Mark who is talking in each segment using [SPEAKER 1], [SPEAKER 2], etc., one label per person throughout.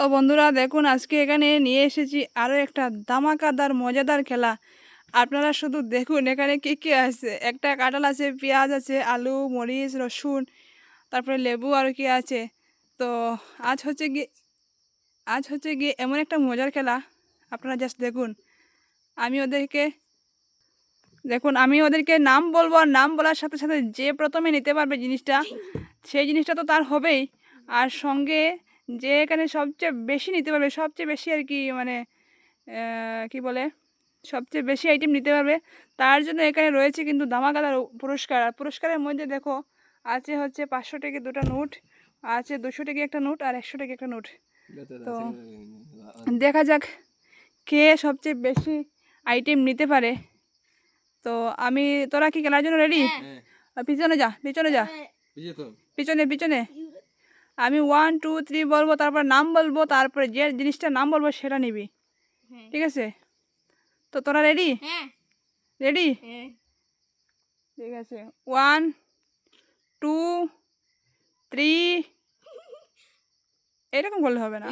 [SPEAKER 1] তো বন্ধুরা দেখুন, আজকে এখানে নিয়ে এসেছি আরও একটা দামাকাদার, মজাদার খেলা। আপনারা শুধু দেখুন এখানে কী কী আছে। একটা কাঁঠাল আছে, পেঁয়াজ আছে, আলু, মরিচ, রসুন, তারপরে লেবু আর কি আছে। তো আজ হচ্ছে গিয়ে, আজ হচ্ছে গিয়ে এমন একটা মজার খেলা। আপনারা জাস্ট দেখুন। আমি ওদেরকে, দেখুন, আমি ওদেরকে নাম বলব আর নাম বলার সাথে সাথে যে প্রথমে নিতে পারবে জিনিসটা, সেই জিনিসটা তো তার হবেই। আর সঙ্গে যে এখানে সবচেয়ে বেশি নিতে পারবে সবচেয়ে বেশি আর কি মানে কি বলে সবচেয়ে বেশি আইটেম নিতে পারবে। তার জন্য এখানে রয়েছে কিন্তু ধামাকাদার পুরস্কার। আর পুরস্কারের মধ্যে দেখো আছে হচ্ছে পাঁচশো টাকা দুটো নোট আছে দুশো টাকা একটা নোট আর একশো টাকা একটা নোট। তো দেখা যাক কে সবচেয়ে বেশি আইটেম নিতে পারে। তো আমি তোরা কি খেলার জন্য রেডি পিছনে যা পিছনে যা। পিছনে পিছনে। আমি ওয়ান টু থ্রি বলব তারপর নাম বলব তারপরে যে জিনিসটা নাম বলব সেটা নিবি।
[SPEAKER 2] হ্যাঁ।
[SPEAKER 1] ঠিক আছে? তো তোরা রেডি
[SPEAKER 2] হ্যাঁ।
[SPEAKER 1] রেডি
[SPEAKER 2] হ্যাঁ।
[SPEAKER 1] ঠিক আছে। ওয়ান টু থ্রি এরকম করলে হবে না।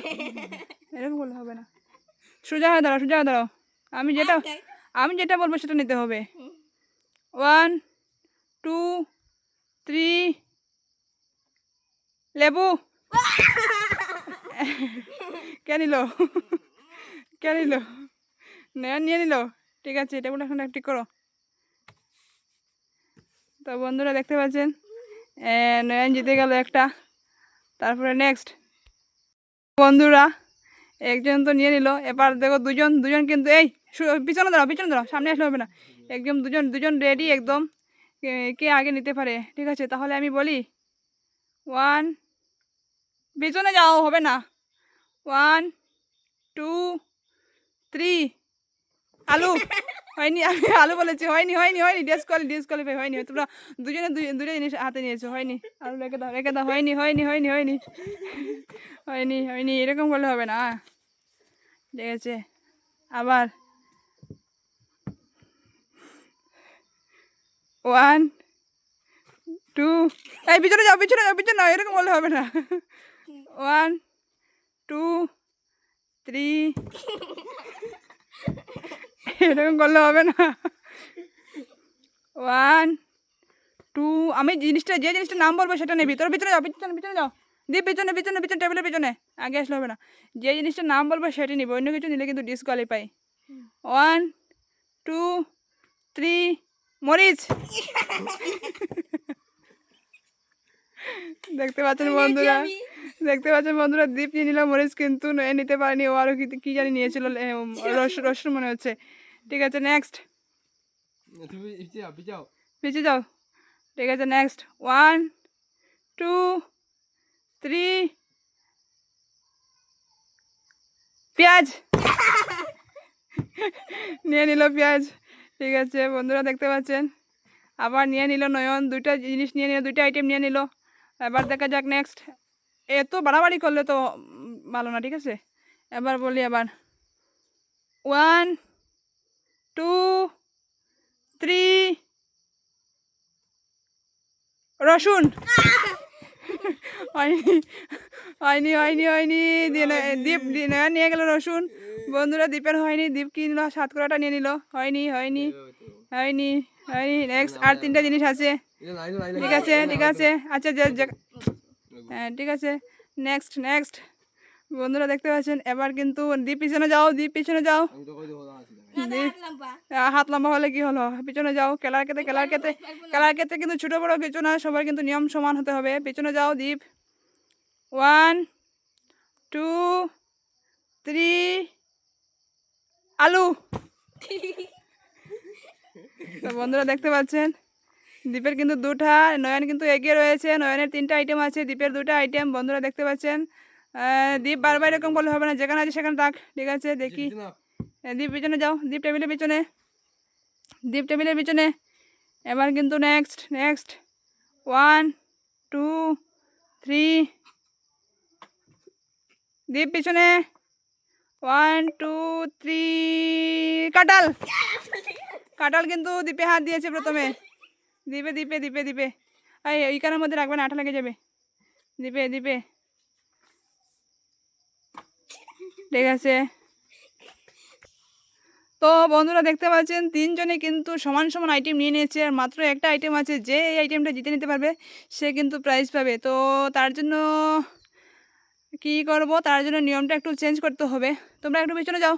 [SPEAKER 1] এরকম করলে হবে না। সোজা হয়ে দাঁড়াও সোজা হয়ে দাঁড়াও। আমি যেটা আমি যেটা বলব সেটা নিতে হবে। ওয়ান টু থ্রি লেবু। কে নিল? কে নিল? নিয়ে নিল? ঠিক আছে টেবিল এখন ঠিক করো। তো বন্ধুরা দেখতে পাচ্ছেন? নয়ন জিতে গেল একটা। তারপরে নেক্সট বন্ধুরা, একজন তো নিয়ে নিল। এবার দেখো দুজন দুজন কিন্তু এই পিছনে দাঁড়াও পিছনে দাঁড়াও, সামনে আসলে হবে না। একদম দুজন দুজন রেডি একদম কে আগে নিতে পারে? ঠিক আছে, তাহলে আমি বলি ওয়ান পিছনে যাও হবে না। ওয়ান টু থ্রি আলু, হয়নি, আমি আলু বলেছি, হয়নি হয়নি হয়নি ডিসকোয়ালি ডিসকোয়ালিফাই হয়নি তোমরা দুজনে দুটো জিনিস হাতে নিয়েছো, হয়নি। আলু রেখে দাও রেখে দাও, হয়নি হয়নি হয়নি হয়নি। হয়নি হয়নি, এরকম করলে হবে না। ঠিক আছে, আবার। One two. এই পিছনে যাও পিছনে যাও পিছনে যাও এরকম বললে হবে না। One, two, three. এরকম করলে হবে না। ওয়ান, টু, আমি জিনিসটা, যে জিনিসটা নাম বলব সেটা নেবি তোর পিছনে যাও, পিছনে পিছনে যাও। দিয়ে পিছনে পিছনে পিছনে, টেবিলের পিছনে। আগে আসলে হবে না। যে জিনিসটার নাম বলব সেটা নিবি, অন্য কিছু নিলে কিন্তু ডিসকোয়ালিফাই ওয়ান, টু, থ্রি, মরিচ। দেখতে পাচ্ছেন বন্ধুরা। দেখতে পাচ্ছেন বন্ধুরা দীপ নিয়ে নিল মরিচ কিন্তু নিতে পারেনি। ও আরও কি- কি জানি নিয়েছিল রস- রসুন মনে হচ্ছে। ঠিক আছে নেক্সট
[SPEAKER 3] তুমি যাও।
[SPEAKER 1] পিছিয়ে যাও। ঠিক আছে নেক্সট ওয়ান টু থ্রি পেঁয়াজ। নিয়ে নিল পেঁয়াজ। ঠিক আছে বন্ধুরা দেখতে পাচ্ছেন? আবার নিয়ে নিল নয়ন দুইটা জিনিস নিয়ে নিল দুইটা আইটেম নিয়ে নিল। এবার দেখা যাক নেক্সট এত বাড়াবাড়ি করলে তো ভালো না ঠিক আছে? এবার বলি আবার। ওয়ান টু থ্রি রসুন। হয়নি। হয়নি হয়নি হয়নি। দীপ নিয়ে গেল রসুন। বন্ধুরা দীপের হয়নি দীপ কি নিল? সাতকড়াটা নিয়ে নিল। হয়নি হয়নি হয়নি হয়নি। নেক্সট আর তিনটা জিনিস আছে। ঠিক আছে ঠিক আছে। আচ্ছা হ্যাঁ ঠিক আছে। নেক্সট নেক্সট বন্ধুরা দেখতে পাচ্ছেন এবার কিন্তু দীপ পিছনে যাও দীপ পিছনে যাও। হাত লম্বা। হলে কি হলো? পিছনে যাও খেলার ক্ষেত্রে খেলার ক্ষেত্রে খেলার ক্ষেত্রে কিন্তু ছোটো বড়ো কিছু না সবার কিন্তু নিয়ম সমান হতে হবে। পিছনে যাও দীপ। ওয়ান টু থ্রি আলু। তো বন্ধুরা দেখতে পাচ্ছেন দীপের কিন্তু দুটা নয়ন কিন্তু এগিয়ে রয়েছে নয়নের তিনটা আইটেম আছে দীপের দুটো আইটেম বন্ধুরা দেখতে পাচ্ছেন। দীপ বারবার এরকম করলে হবে না যেখানে আছে সেখানে থাক ঠিক আছে দেখি। দীপ পিছনে যাও দীপ টেবিলের পিছনে। দীপ টেবিলের পিছনে। এবার কিন্তু next next one two three Deep পিছনে ওয়ান টু থ্রি কাটাল কাটাল কিন্তু দীপে হাত দিয়েছে প্রথমে। দীপে দীপে দীপে দীপে এই এইখানের মধ্যে রাখবেন, আঠা লেগে যাবে। দীপে দীপে ঠিক আছে। তো বন্ধুরা দেখতে পাচ্ছেন, তিনজনে কিন্তু সমান সমান আইটেম নিয়ে নিয়েছে, আর মাত্র একটা আইটেম আছে, যে এই আইটেমটা জিতে নিতে পারবে, সে কিন্তু প্রাইজ পাবে। তো তার জন্য কি করব? তার জন্য নিয়মটা একটু চেঞ্জ করতে হবে। তোমরা একটু পিছনে যাও।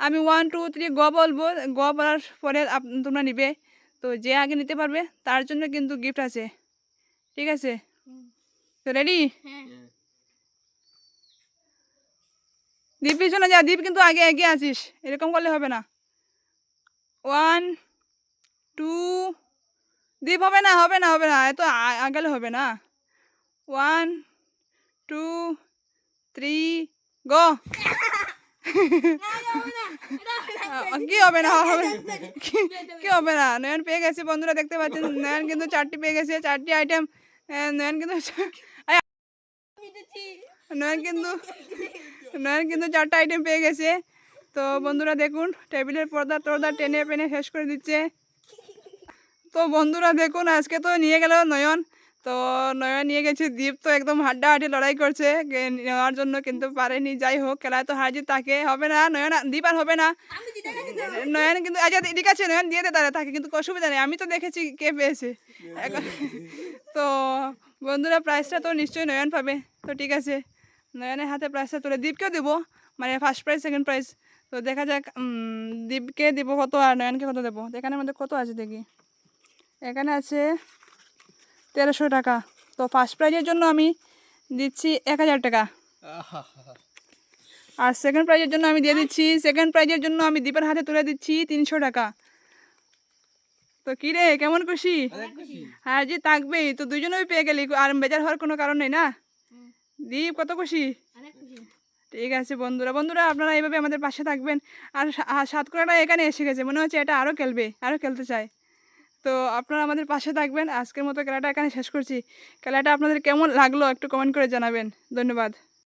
[SPEAKER 1] আমি ওয়ান টু থ্রি গ বলব। গ বলার পরে তোমরা নিবে। তো যে আগে নিতে পারবে তার জন্য কিন্তু গিফট আছে। ঠিক আছে? তো রেডি
[SPEAKER 3] হ্যাঁ।
[SPEAKER 1] দীপ পিছনে যা। দীপ কিন্তু আগে এগিয়ে আছিস। এরকম করলে হবে না। ওয়ান টু দীপ হবে না হবে না হবে না। এত আগালে হবে না। One two three, go. কি হবে না? হবে কি- হবে না? নয়ন পেয়ে গেছে, বন্ধুরা দেখতে পাচ্ছেন। নয়ন কিন্তু চারটি পেয়ে গেছে, চারটি আইটেম নয়ন কিন্তু নয়ন কিন্তু নয়ন কিন্তু চারটা আইটেম পেয়ে গেছে। তো বন্ধুরা দেখুন, টেবিলের পর্দা টর্দা টেনে পেনে শেষ করে দিচ্ছে। তো বন্ধুরা দেখুন, আজকে তো নিয়ে গেল নয়ন। তো নয়ন নিয়ে গেছে দীপ তো একদম হাড্ডাহাড্ডি লড়াই করছে। নেওয়ার জন্য কিন্তু পারেনি, যাই হোক খেলায় তো হারজিত তাকে হবে না, নয়ন, দীপ আর হবে না। নয়ন কিন্তু আচ্ছা ঠিক আছে, নয়ন দিয়ে দে তাকে কিন্তু অসুবিধা নেই, আমি তো দেখেছি কে পেয়েছে। তো বন্ধুরা প্রাইসটা তো নিশ্চয়ই নয়ন পাবে, তো ঠিক আছে। নয়নের হাতে প্রাইসটা তুলে দীপকেও দেবো মানে ফার্স্ট প্রাইজ সেকেন্ড প্রাইজ তো দেখা যাক দীপকে দিব কত আর নয়নকে কত দেবো। এখানের মধ্যে কত আছে দেখি। এখানে আছে তেরোশো টাকা। তো ফার্স্ট প্রাইজের জন্য আমি দিচ্ছি এক হাজার টাকা। আর সেকেন্ড প্রাইজের জন্য আমি দিয়ে দিচ্ছি সেকেন্ড প্রাইজের জন্য আমি দীপের হাতে তুলে দিচ্ছি তিনশো টাকা। তো কী রে কেমন
[SPEAKER 3] খুশি?
[SPEAKER 1] হ্যাঁ জি থাকবেই। তো দুজনেই পেয়ে গেলি আর বেজার হওয়ার কোনো কারণ নেই না? দীপ কত খুশি? ঠিক আছে বন্ধুরা বন্ধুরা আপনারা এইভাবে আমাদের পাশে থাকবেন। আর সা- আর সাতকুড়াটা এখানে এসে গেছে মনে হচ্ছে এটা আরও খেলবে আরও খেলতে চায়। তো আপনারা আমাদের পাশে থাকবেন। আজকের মতো খেলাটা এখানে শেষ করছি। খেলাটা আপনাদের কেমন লাগল একটু কমেন্ট করে জানাবেন। ধন্যবাদ।